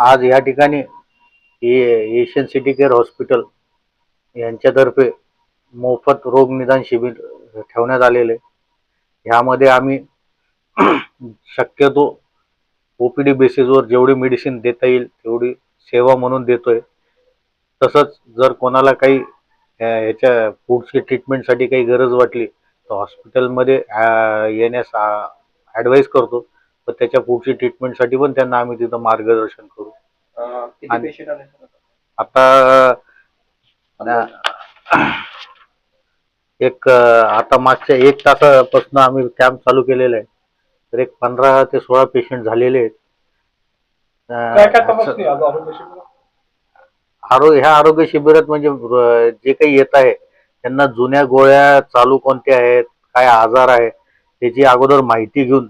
आज या ठिकाणी ए- एशियन सिटी केअर हॉस्पिटल यांच्यातर्फे मोफत रोग निदान शिबिर ठेवण्यात आलेले. ह्यामध्ये आम्ही शक्यतो ओ पी डी बेसिसवर जेवढी मेडिसिन देता येईल तेवढी सेवा म्हणून देतोय. तसंच जर कोणाला काही ह्याच्या पुढची ट्रीटमेंटसाठी काही गरज वाटली तर हॉस्पिटलमध्ये येण्यास ॲडवाईस करतो. पण त्याच्या पुढची ट्रीटमेंटसाठी पण त्यांना आम्ही तिथं मार्गदर्शन करू. अं, किती आणि- पेशंट आले सर आता? एक अ, आता मागच्या एक तासापासून आम्ही कॅम्प चालू केलेला आहे. तर एक पंधरा ते सोळा पेशंट झालेले आहेत. काय तपासणी आज ह्या आरोग्य शिबिरात म्हणजे अ, जे काही येत आहे त्यांना जुन्या गोळ्या चालू कोणत्या आहेत काय आजार आहे त्याची अगोदर माहिती घेऊन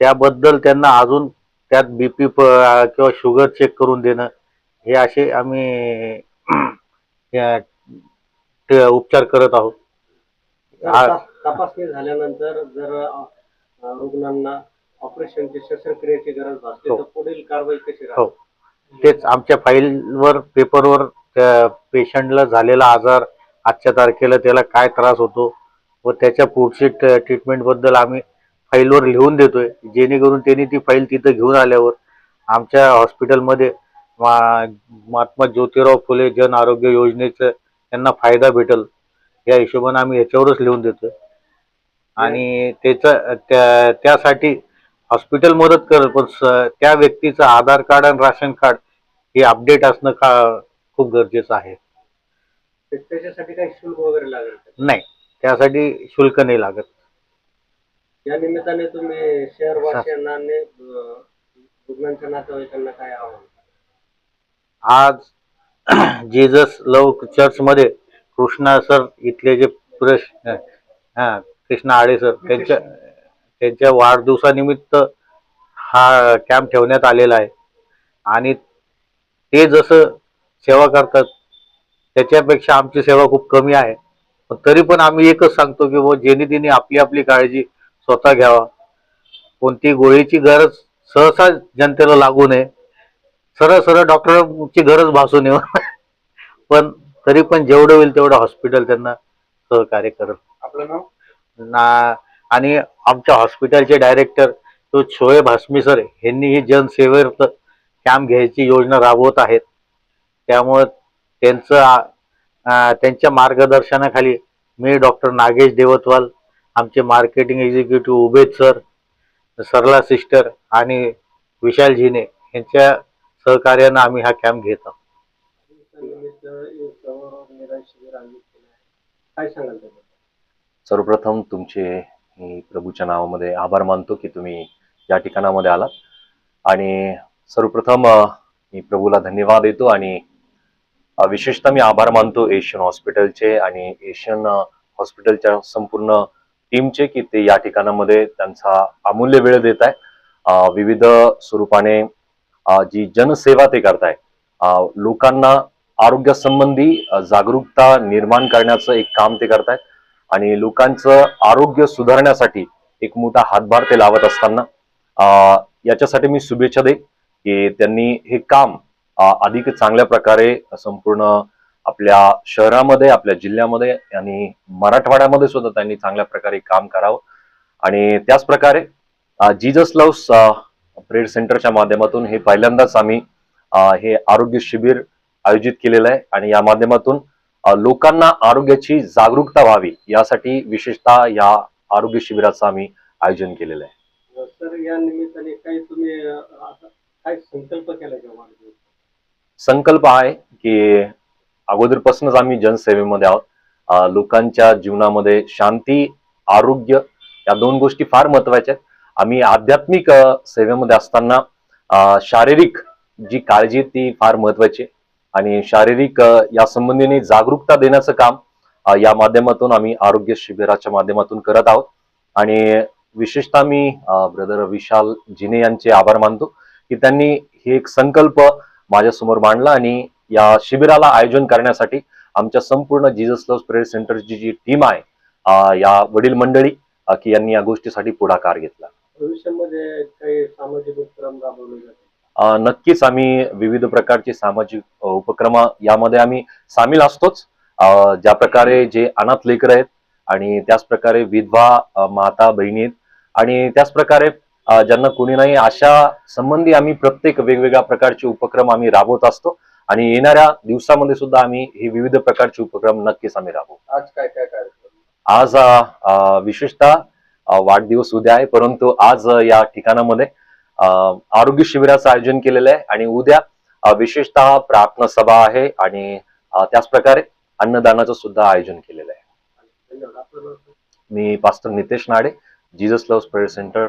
त्याबद्दल त्यांना अजून त्यात बीपी किंवा शुगर चेक करून देणं हे असे आम्ही उपचार करत आहोत तपासणी झाल्यानंतर जर रुग्णांना ऑपरेशनची शस्त्रक्रियेची गरज भासली हो. तर पुढील कारवाई कशी हो. तेच आमच्या फाईलवर पेपरवर पेशंटला झालेला आजार आजच्या तारखेला त्याला काय त्रास होतो व त्याच्या पुढची ट्रीटमेंटबद्दल आम्ही फाईलवर लिहून देतोय. जेणेकरून त्यांनी ती फाईल तिथं घेऊन आल्यावर आमच्या हॉस्पिटलमध्ये महात्मा ज्योतिराव फुले जन आरोग्य योजनेचं त्यांना फायदा भेटल. या हिशोबाने आम्ही ह्याच्यावरच लिहून देतोय. आणि त्याचं त्या त्यासाठी हॉस्पिटल मदत करत पण त्या व्यक्तीचं आधार कार्ड आणि राशन कार्ड हे अपडेट असणं का खूप गरजेचं आहे. त्याच्यासाठी काही शुल्क वगैरे लागेल? नाही. त्यासाठी शुल्क नाही लागत. या निमित्ताने तुम्ही शहरवासियांना आणि, अ, रुग्णांच्या नातेवाईकांना काय आव्हान? आज जीजस लव चर्चमध्ये कृष्णा सर इथले जे प्रश्न हा कृष्णा आडे सर त्यांच्या त्यांच्या वाढदिवसानिमित्त हा कॅम्प ठेवण्यात आलेला आहे. आणि ते जसं सेवा करतात त्याच्यापेक्षा आमची सेवा खूप कमी आहे. पण तरी पण आम्ही एकच सांगतो की बुवा जेणे तिने आपली आपली काळजी स्वतः घ्यावा. कोणती गोळीची गरज सहसा जनतेला लागू नये. सरळ सरळ डॉक्टरची गरज भासू नये. पण तरी पण जेवढं होईल तेवढं हॉस्पिटल त्यांना सहकार्य करत आपलं नाव? ना आणि आमच्या हॉस्पिटलचे डायरेक्टर तो शोएब हसमी सर यांनी ही जनसेवेवर कॅम्प घ्यायची योजना राबवत आहेत. त्यामुळं त्यांचं त्यांच्या मार्गदर्शनाखाली मी डॉक्टर नागेश देवतवाल आमचे marketing executive Ubed sir Sarla sister आणि विशाल झिने यांच्या सहकार्यानं आम्ही हा कॅम्प घेत आहोत. सर्वप्रथम तुमचे मी प्रभूच्या नावामध्ये आभार मानतो की तुम्ही या ठिकाणामध्ये आलात. आणि सर्वप्रथम मी प्रभूला धन्यवाद देतो आणि विशेषतः मी आभार मानतो एशियन हॉस्पिटलचे आणि एशियन हॉस्पिटलच्या संपूर्ण टीमचे की ते या ठिकाणामध्ये त्यांचा अमूल्य वेळ देत आहे. विविध स्वरूपाने जी जनसेवा ते करताय आहे लोकांना आरोग्यासंबंधी जागरूकता निर्माण करण्याचं एक काम ते करतायत आणि लोकांचं आरोग्य सुधारण्यासाठी एक मोठा हातभार ते लावत असताना याच्यासाठी मी शुभेच्छा देईन की त्यांनी हे काम अधिक चांगल्या प्रकारे संपूर्ण आपल्या शहरामध्ये आपल्या जिल्ह्यामध्ये आणि मराठवाड्यामध्ये सुद्धा त्यांनी चांगल्या प्रकारे काम करावं. आणि त्याच प्रकारे जीजस लव्स प्रेड सेंटरच्या माध्यमातून हे पहिल्यांदाच आम्ही हे आरोग्य शिबिर आयोजित केलेलं आहे. आणि या माध्यमातून लोकांना आरोग्याची जागरूकता व्हावी यासाठी विशेषतः या आरोग्य शिबिराचं आम्ही आयोजन केलेलं आहे. सर या निमित्ताने काही तुम्ही अ, आता काय संकल्प केला वाढदिवस संकल्प आहे की अगोदरपासूनच आम्ही जनसेवेमध्ये आहोत. लोकांच्या जीवनामध्ये शांती आरोग्य या दोन गोष्टी फार महत्त्वाच्या आहेत. आम्ही आध्यात्मिक सेवेमध्ये असताना शारीरिक जी काळजी ती फार महत्वाची आणि शारीरिक या संबंधीने जागरूकता देण्याचं काम या माध्यमातून आम्ही आरोग्य शिबिराच्या माध्यमातून करत आहोत. आणि विशेषतः मी ब्रदर विशाल जिने यांचे आभार मानतो की त्यांनी हे एक संकल्प माझ्यासमोर मांडला आणि या शिबिराला आयोजन करण्यासाठी आमच्या संपूर्ण जीजस लव्ह प्रेयर सेंटरची जी टीम आहे या वडील मंडळी की यांनी या गोष्टीसाठी पुढाकार घेतला. भविष्यामध्ये काही सामाजिक उपक्रम राबवले जातील? अ, नक्कीच आम्ही विविध प्रकारचे सामाजिक उपक्रम यामध्ये आम्ही सामील असतोच. ज्या प्रकारे जे अनाथ लेकर आहेत आणि त्याच प्रकारे विधवा माता बहिणी आहेत आणि त्याच प्रकारे ज्यांना कोणी नाही अशा संबंधी आम्ही प्रत्येक वेगवेगळ्या प्रकारचे उपक्रम आम्ही राबवत असतो. आणि येणाऱ्या दिवसामध्ये सुद्धा आम्ही हे विविध प्रकारचे उपक्रम नक्कीच आम्ही राबवू आज काय काय कार्यक्रम? आज विशेषतः वाढदिवस उद्या आहे परंतु आज या ठिकाणामध्ये आरोग्य शिबिराचं आयोजन केलेलं आहे आणि उद्या विशेषतः प्रार्थना सभा आहे आणि त्याच प्रकारे अन्नदानाचं सुद्धा आयोजन केलेलं आहे? मी pastor Nitesh Nade Jesus love spread centre